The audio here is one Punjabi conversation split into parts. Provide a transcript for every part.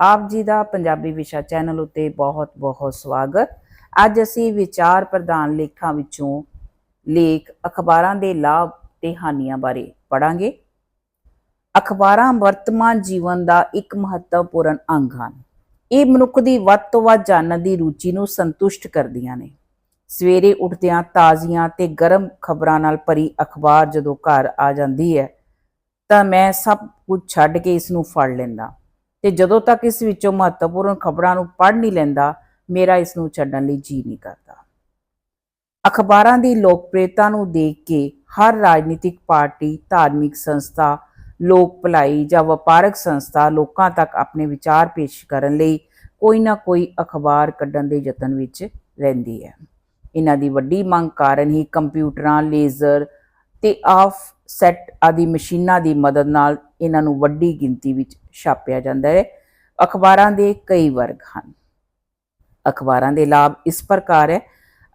ਆਪ ਜੀ ਦਾ ਪੰਜਾਬੀ ਵਿਸ਼ਾ ਚੈਨਲ ਉਤੇ ਬਹੁਤ-ਬਹੁਤ ਸਵਾਗਤ। ਅੱਜ ਅਸੀਂ ਵਿਚਾਰ ਪ੍ਰਧਾਨ ਲੇਖਾਂ ਵਿੱਚੋਂ ਲੇਖ ਅਖਬਾਰਾਂ ਦੇ ਲਾਭ ਤੇ ਹਾਨੀਆਂ ਬਾਰੇ ਪੜਾਂਗੇ ਅਖਬਾਰਾਂ ਵਰਤਮਾਨ ਜੀਵਨ ਦਾ ਇੱਕ ਮਹੱਤਵਪੂਰਨ ਅੰਗ ਹਨ। ਇਹ ਮਨੁੱਖ ਦੀ ਵੱਧ ਤੋਂ ਵੱਧ ਜਾਣਨ ਦੀ ਰੁਚੀ ਨੂੰ ਸੰਤੁਸ਼ਟ ਕਰਦੀਆਂ ਨੇ। ਸਵੇਰੇ ਉੱਠਦਿਆਂ ਤਾਜ਼ੀਆਂ ਤੇ ਗਰਮ ਖਬਰਾਂ ਨਾਲ ਭਰੀ ਅਖਬਾਰ ਜਦੋਂ ਘਰ ਆ ਜਾਂਦੀ ਹੈ, ਤਾਂ ਮੈਂ ਸਭ ਕੁਝ ਛੱਡ ਕੇ ਇਸ ਨੂੰ ਫੜ ਲੈਂਦਾ। ਤੇ ਜਦੋਂ ਤੱਕ ਇਸ ਵਿੱਚੋਂ ਮਹੱਤਵਪੂਰਨ ਖਬਰਾਂ ਨੂੰ ਪੜ੍ਹ ਨਹੀਂ ਲੈਂਦਾ, ਮੇਰਾ ਇਸ ਨੂੰ ਛੱਡਣ ਲਈ ਜੀ ਨਹੀਂ ਕਰਦਾ। ਅਖਬਾਰਾਂ ਦੀ ਲੋਕਪ੍ਰਿਯਤਾ ਨੂੰ ਦੇਖ ਕੇ ਹਰ ਰਾਜਨੀਤਿਕ ਪਾਰਟੀ, ਧਾਰਮਿਕ ਸੰਸਥਾ, ਲੋਕ ਭਲਾਈ ਜਾਂ ਵਪਾਰਕ ਸੰਸਥਾ ਲੋਕਾਂ ਤੱਕ ਆਪਣੇ ਵਿਚਾਰ ਪੇਸ਼ ਕਰਨ ਲਈ ਕੋਈ ਨਾ ਕੋਈ ਅਖਬਾਰ ਕੱਢਣ ਦੇ ਯਤਨ ਵਿੱਚ ਰਹਿੰਦੀ ਹੈ। ਇਹਨਾਂ ਦੀ ਵੱਡੀ ਮੰਗ ਕਾਰਨ ਹੀ ਕੰਪਿਊਟਰਾਂ, ਲੇਜ਼ਰ ਤੇ ਆਫ ਸੈੱਟ ਆਦਿ ਮਸ਼ੀਨਾਂ ਦੀ ਮਦਦ ਨਾਲ ਇਹਨਾਂ ਨੂੰ ਵੱਡੀ ਗਿਣਤੀ ਵਿੱਚ ਛਾਪਿਆ ਜਾਂਦਾ ਹੈ। ਅਖਬਾਰਾਂ ਦੇ ਕਈ ਵਰਗ ਹਨ। ਅਖਬਾਰਾਂ ਦੇ ਲਾਭ ਇਸ ਪ੍ਰਕਾਰ ਹੈ।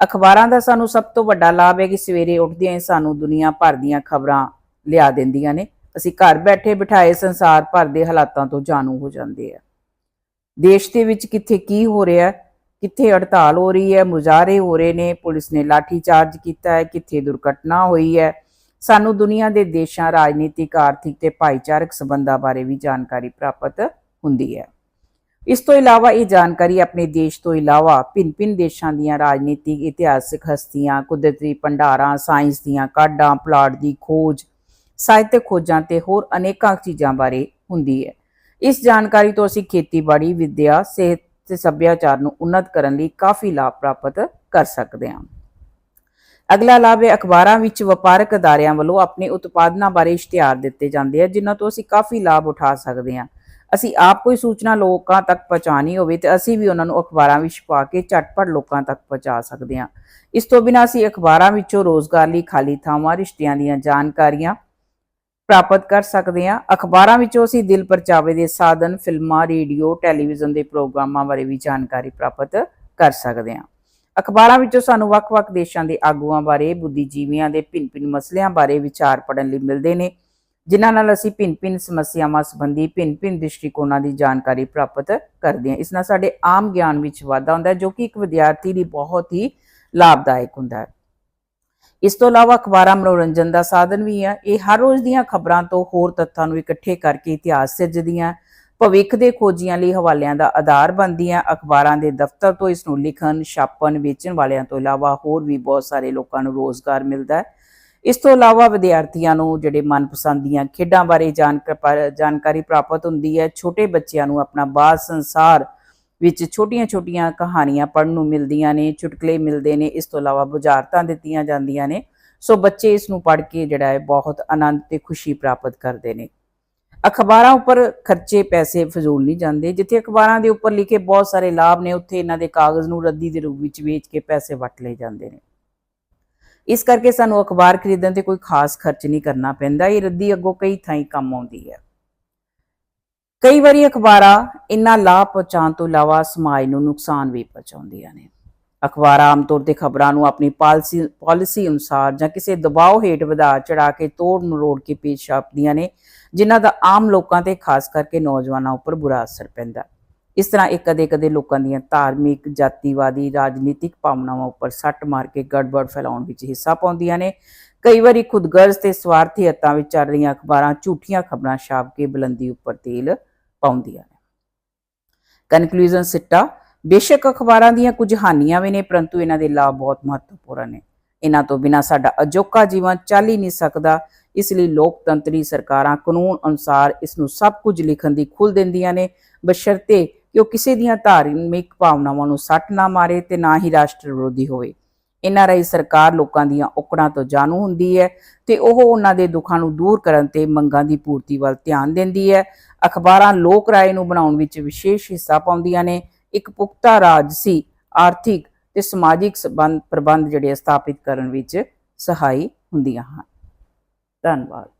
ਅਖਬਾਰਾਂ ਦਾ ਸਾਨੂੰ ਸਭ ਤੋਂ ਵੱਡਾ ਲਾਭ ਹੈ ਕਿ ਸਵੇਰੇ ਉੱਠਦਿਆਂ ਸਾਨੂੰ ਦੁਨੀਆ ਭਰ ਦੀਆਂ ਖਬਰਾਂ ਲਿਆ ਦਿੰਦੀਆਂ ਨੇ। ਅਸੀਂ ਘਰ ਬੈਠੇ ਬਿਠਾਏ ਸੰਸਾਰ ਭਰ ਦੇ ਹਾਲਾਤਾਂ ਤੋਂ ਜਾਣੂ ਹੋ ਜਾਂਦੇ ਆ। ਦੇਸ਼ ਦੇ ਵਿੱਚ ਕਿੱਥੇ ਕੀ ਹੋ ਰਿਹਾ, ਕਿੱਥੇ ਹੜਤਾਲ ਹੋ ਰਹੀ ਹੈ, ਮੁਜ਼ਾਹਰੇ ਹੋ ਰਹੇ ਨੇ, ਪੁਲਿਸ ਨੇ ਲਾਠੀ ਚਾਰਜ ਕੀਤਾ ਹੈ, ਕਿੱਥੇ ਦੁਰਘਟਨਾ ਹੋਈ ਹੈ ਸਾਨੂੰ ਦੁਨੀਆ ਦੇ ਦੇਸ਼ਾਂ, ਰਾਜਨੀਤਿਕ, ਆਰਥਿਕ ਤੇ ਭਾਈਚਾਰਕ ਸਬੰਧਾਂ ਬਾਰੇ ਵੀ ਜਾਣਕਾਰੀ ਪ੍ਰਾਪਤ ਹੁੰਦੀ ਹੈ। ਇਸ ਤੋਂ ਇਲਾਵਾ ਇਹ ਜਾਣਕਾਰੀ ਆਪਣੇ ਦੇਸ਼ ਤੋਂ ਇਲਾਵਾ ਭਿੰਨ-ਭਿੰਨ ਦੇਸ਼ਾਂ ਦੀਆਂ ਰਾਜਨੀਤਿਕ ਇਤਿਹਾਸਿਕ ਹਸਤੀਆਂ, ਕੁਦਰਤੀ ਭੰਡਾਰਾਂ, ਸਾਇੰਸ ਦੀਆਂ ਕਾਢਾਂ, ਪਲਾਟ ਦੀ ਖੋਜ, ਸਾਹਿਤਕ ਖੋਜਾਂ ਤੇ ਹੋਰ ਅਨੇਕਾਂ ਚੀਜ਼ਾਂ ਬਾਰੇ ਹੁੰਦੀ ਹੈ। ਇਸ ਜਾਣਕਾਰੀ ਤੋਂ ਅਸੀਂ ਖੇਤੀਬਾੜੀ, ਵਿੱਦਿਆ, ਸਿਹਤ ਤੇ ਸੱਭਿਆਚਾਰ ਨੂੰ ਉન્નਤ ਕਰਨ ਲਈ ਕਾਫੀ ਲਾਭ ਪ੍ਰਾਪਤ ਕਰ ਸਕਦੇ ਹਾਂ। ਅਗਲਾ ਲਾਭ ਹੈ ਅਖਬਾਰਾਂ ਵਿੱਚ ਵਪਾਰਕ ਅਦਾਰਿਆਂ ਵੱਲੋਂ ਆਪਣੇ ਉਤਪਾਦਨਾਂ ਬਾਰੇ ਇਸ਼ਤਿਹਾਰ ਦਿੱਤੇ ਜਾਂਦੇ ਆ, ਜਿਨ੍ਹਾਂ ਤੋਂ ਅਸੀਂ ਕਾਫੀ ਲਾਭ ਉਠਾ ਸਕਦੇ ਹਾਂ। ਅਸੀਂ ਆਪ ਕੋਈ ਸੂਚਨਾ ਲੋਕਾਂ ਤੱਕ ਪਹੁੰਚਾਣੀ ਹੋਵੇ ਤੇ ਅਸੀਂ ਵੀ ਉਹਨਾਂ ਨੂੰ ਅਖਬਾਰਾਂ ਵਿੱਚ ਪਾ ਕੇ ਝਟਪਟ ਲੋਕਾਂ ਤੱਕ ਪਹੁੰਚਾ ਸਕਦੇ ਹਾਂ। ਇਸ ਤੋਂ ਬਿਨਾਂ ਅਸੀਂ ਅਖਬਾਰਾਂ ਵਿੱਚੋਂ ਰੋਜ਼ਗਾਰ ਲਈ ਖਾਲੀ ਥਾਵਾਂ, ਰਿਸ਼ਤਿਆਂ ਦੀਆਂ ਜਾਣਕਾਰੀਆਂ ਪ੍ਰਾਪਤ ਕਰ ਸਕਦੇ ਹਾਂ। ਅਖਬਾਰਾਂ ਵਿੱਚੋਂ ਅਸੀਂ ਦਿਲ ਪਰਚਾਵੇ ਦੇ ਸਾਧਨ, ਫਿਲਮਾਂ, ਰੇਡੀਓ, ਟੈਲੀਵਿਜ਼ਨ ਦੇ ਪ੍ਰੋਗਰਾਮਾਂ ਬਾਰੇ ਵੀ ਜਾਣਕਾਰੀ ਪ੍ਰਾਪਤ ਕਰ ਸਕਦੇ ਹਾਂ। ਅਖਬਾਰਾਂ ਵਿੱਚੋਂ ਸਾਨੂੰ ਵੱਖ-ਵੱਖ ਦੇਸ਼ਾਂ ਦੇ ਆਗੂਆਂ ਬਾਰੇ, ਬੁੱਧੀਜੀਵੀਆਂ ਦੇ ਭਿੰਨ-ਭਿੰਨ ਮਸਲਿਆਂ ਬਾਰੇ ਵਿਚਾਰ ਪੜਨ ਲਈ ਮਿਲਦੇ ਨੇ, ਜਿਨ੍ਹਾਂ ਨਾਲ ਅਸੀਂ ਭਿੰਨ-ਭਿੰਨ ਸਮੱਸਿਆਵਾਂ ਸੰਬੰਧੀ ਭਿੰਨ-ਭਿੰਨ ਦ੍ਰਿਸ਼ਟੀਕੋਣਾਂ ਦੀ ਜਾਣਕਾਰੀ ਪ੍ਰਾਪਤ ਕਰਦੇ ਹਾਂ। ਇਸ ਨਾਲ ਸਾਡੇ ਆਮ ਗਿਆਨ ਵਿੱਚ ਵਾਧਾ ਹੁੰਦਾ ਹੈ, ਜੋ ਕਿ ਇੱਕ ਵਿਦਿਆਰਥੀ ਲਈ ਬਹੁਤ ਹੀ ਲਾਭਦਾਇਕ ਹੁੰਦਾ ਹੈ। ਇਸ ਤੋਂ ਇਲਾਵਾ ਅਖਬਾਰਾਂ ਮਨੋਰੰਜਨ ਦਾ ਸਾਧਨ ਵੀ ਹੈ। ਇਹ ਹਰ ਰੋਜ਼ ਦੀਆਂ ਖਬਰਾਂ ਤੋਂ ਹੋਰ ਤੱਥਾਂ ਨੂੰ ਇਕੱਠੇ ਕਰਕੇ ਇਤਿਹਾਸ ਸਿਰਜਦੀਆਂ ਭਵਿੱਖ ਦੇ ਖੋਜੀਆਂ ਲਈ ਹਵਾਲਿਆਂ ਦਾ ਆਧਾਰ ਬਣਦੀਆਂ ਅਖਬਾਰਾਂ ਦੇ ਦਫ਼ਤਰ ਤੋਂ ਇਸ ਨੂੰ ਲਿਖਣ, ਛਾਪਣ, ਵੇਚਣ ਵਾਲਿਆਂ ਤੋਂ ਇਲਾਵਾ ਹੋਰ ਵੀ ਬਹੁਤ ਸਾਰੇ ਲੋਕਾਂ ਨੂੰ ਰੋਜ਼ਗਾਰ ਮਿਲਦਾ ਹੈ। ਇਸ ਤੋਂ ਇਲਾਵਾ ਵਿਦਿਆਰਥੀਆਂ ਨੂੰ ਜਿਹੜੇ ਮਨਪਸੰਦ ਦੀਆਂ ਖੇਡਾਂ ਬਾਰੇ ਜਾਣਕ- ਜਾਣਕਾਰੀ ਪ੍ਰਾਪਤ ਹੁੰਦੀ ਹੈ, ਛੋਟੇ ਬੱਚਿਆਂ ਨੂੰ ਆਪਣਾ ਬਾਹਰ ਸੰਸਾਰ ਵਿੱਚ ਛੋਟੀਆਂ-ਛੋਟੀਆਂ ਕਹਾਣੀਆਂ ਪੜ੍ਹਨ ਨੂੰ ਮਿਲਦੀਆਂ ਨੇ, ਚੁਟਕਲੇ ਮਿਲਦੇ ਨੇ, ਇਸ ਤੋਂ ਇਲਾਵਾ ਬੁਝਾਰਤਾਂ ਦਿੱਤੀਆਂ ਜਾਂਦੀਆਂ ਨੇ। ਸੋ ਬੱਚੇ ਇਸ ਨੂੰ ਪੜ੍ਹ ਕੇ ਜਿਹੜਾ ਹੈ ਬਹੁਤ ਆਨੰਦ ਤੇ ਖੁਸ਼ੀ ਪ੍ਰਾਪਤ ਕਰਦੇ ਨੇ। ਅਖਬਾਰਾਂ ਉੱਪਰ ਖਰਚੇ ਪੈਸੇ ਫਜ਼ੂਲ ਨਹੀਂ ਜਾਂਦੇ। ਜਿੱਥੇ ਅਖਬਾਰਾਂ ਦੇ ਉੱਪਰ ਲਿਖੇ ਬਹੁਤ ਸਾਰੇ ਲਾਭ ਨੇ, ਉੱਥੇ ਇਹਨਾਂ ਦੇ ਕਾਗਜ਼ ਨੂੰ ਰੱਦੀ ਦੇ ਰੂਪ ਵਿੱਚ ਵੇਚ ਕੇ ਪੈਸੇ ਵਟ ਲਏ ਜਾਂਦੇ ਨੇ। ਇਸ ਕਰਕੇ ਸਾਨੂੰ ਅਖਬਾਰ ਖਰੀਦਣ ਤੇ ਕੋਈ ਖਾਸ ਖਰਚ ਨਹੀਂ ਕਰਨਾ ਪੈਂਦਾ। ਇਹ ਰੱਦੀ ਅੱਗੋਂ ਕਈ ਥਾਈਂ ਕੰਮ ਆਉਂਦੀ ਹੈ। ਕਈ ਵਾਰੀ ਅਖਬਾਰਾਂ ਇੰਨਾ ਲਾਭ ਪਹੁੰਚਾਉਣ ਤੋਂ ਇਲਾਵਾ ਸਮਾਜ ਨੂੰ ਨੁਕਸਾਨ ਵੀ ਪਹੁੰਚਾਉਂਦੀਆਂ ਨੇ। ਅਖਬਾਰਾਂ ਆਮ ਤੌਰ ਤੇ ਖਬਰਾਂ ਨੂੰ ਆਪਣੀ ਪਾਲਿਸੀ ਪਾਲਿਸੀ ਅਨੁਸਾਰ ਜਾਂ ਕਿਸੇ ਦਬਾਅ ਹੇਠ ਵਧਾ ਚੜਾ ਕੇ ਤੋੜ ਮਰੋੜ ਕੇ ਪੇਸ਼ ਛਾਪਦੀਆਂ ਨੇ, ਜਿਨ੍ਹਾਂ ਦਾ ਆਮ ਲੋਕਾਂ ਤੇ ਖਾਸ ਕਰਕੇ ਨੌਜਵਾਨਾਂ ਉੱਪਰ ਬੁਰਾ ਅਸਰ ਪੈਂਦਾ। ਇਸ ਤਰ੍ਹਾਂ ਇਹ ਕਦੇ-ਕਦੇ ਲੋਕਾਂ ਦੀਆਂ ਧਾਰਮਿਕ, ਜਾਤੀਵਾਦੀ, ਰਾਜਨੀਤਿਕ ਭਾਵਨਾਵਾਂ ਉੱਪਰ ਸੱਟ ਮਾਰ ਕੇ ਗੜਬੜ ਫੈਲਾਉਣ ਵਿੱਚ ਹਿੱਸਾ ਪਾਉਂਦੀਆਂ ਨੇ। ਕਈ ਵਾਰੀ ਖੁਦਗਰਜ਼ ਤੇ ਸਵਾਰਥੀ ਹੱਤਾਂ ਵਿੱਚ ਚੱਲ ਰਹੀਆਂ ਅਖਬਾਰਾਂ ਝੂਠੀਆਂ ਖਬਰਾਂ ਛਾਪ ਕੇ ਬੁਲੰਦੀ ਉੱਪਰ ਤੇਲ ਪਾਉਂਦੀਆਂ ਨੇ। ਕਨਕਲੂਜਨ ਸਿੱਟਾ ਬੇਸ਼ੱਕ ਅਖਬਾਰਾਂ ਦੀਆਂ ਕੁਝ ਹਾਨੀਆਂ ਵੀ ਨੇ, ਪਰੰਤੂ ਇਹਨਾਂ ਦੇ ਲਾਭ ਬਹੁਤ ਮਹੱਤਵਪੂਰਨ ਨੇ। ਇਹਨਾਂ ਤੋਂ ਬਿਨਾਂ ਸਾਡਾ ਅਜੋਕਾ ਜੀਵਨ ਚੱਲ ਹੀ ਨਹੀਂ ਸਕਦਾ। ਇਸ ਲਈ ਲੋਕਤੰਤਰੀ ਸਰਕਾਰਾਂ ਕਾਨੂੰਨ ਅਨੁਸਾਰ ਇਸ ਨੂੰ ਸਭ ਕੁਝ ਲਿਖਣ ਦੀ ਖੁੱਲ੍ਹ ਦਿੰਦੀਆਂ ਨੇ। ਬਸ਼ਰਤੇ ਕਿ ਉਹ ਕਿਸੇ ਦੀਆਂ ਧਾਰਮਿਕ ਭਾਵਨਾਵਾਂ ਨੂੰ ਸੱਟ ਨਾ ਮਾਰੇ ਤੇ ਨਾ ਹੀ ਰਾਸ਼ਟਰ ਵਿਰੋਧੀ ਹੋਵੇ। ਇਹਨਾਂ ਰਾਹੀਂ ਸਰਕਾਰ ਲੋਕਾਂ ਦੀਆਂ ਔਕੜਾਂ ਤੋਂ ਜਾਣੂ ਹੁੰਦੀ ਹੈ ਤੇ ਉਹ ਉਹਨਾਂ ਦੇ ਦੁੱਖਾਂ ਨੂੰ ਦੂਰ ਕਰਨ ਤੇ ਮੰਗਾਂ ਦੀ ਪੂਰਤੀ ਵੱਲ ਧਿਆਨ ਦਿੰਦੀ ਹੈ। ਅਖਬਾਰਾਂ ਲੋਕ ਰਾਏ ਨੂੰ ਬਣਾਉਣ ਵਿੱਚ ਵਿਸ਼ੇਸ਼ ਹਿੱਸਾ ਪਾਉਂਦੀਆਂ ਨੇ। ਇੱਕ ਪੁਖਤਾ ਰਾਜ ਸੀ, ਆਰਥਿਕ ਤੇ ਸਮਾਜਿਕ ਸੰਬੰਧ ਪ੍ਰਬੰਧ ਜਿਹੜੇ ਸਥਾਪਿਤ ਕਰਨ ਵਿੱਚ ਸਹਾਈ ਹੁੰਦੀਆਂ ਹਨ। ਧੰਨਵਾਦ।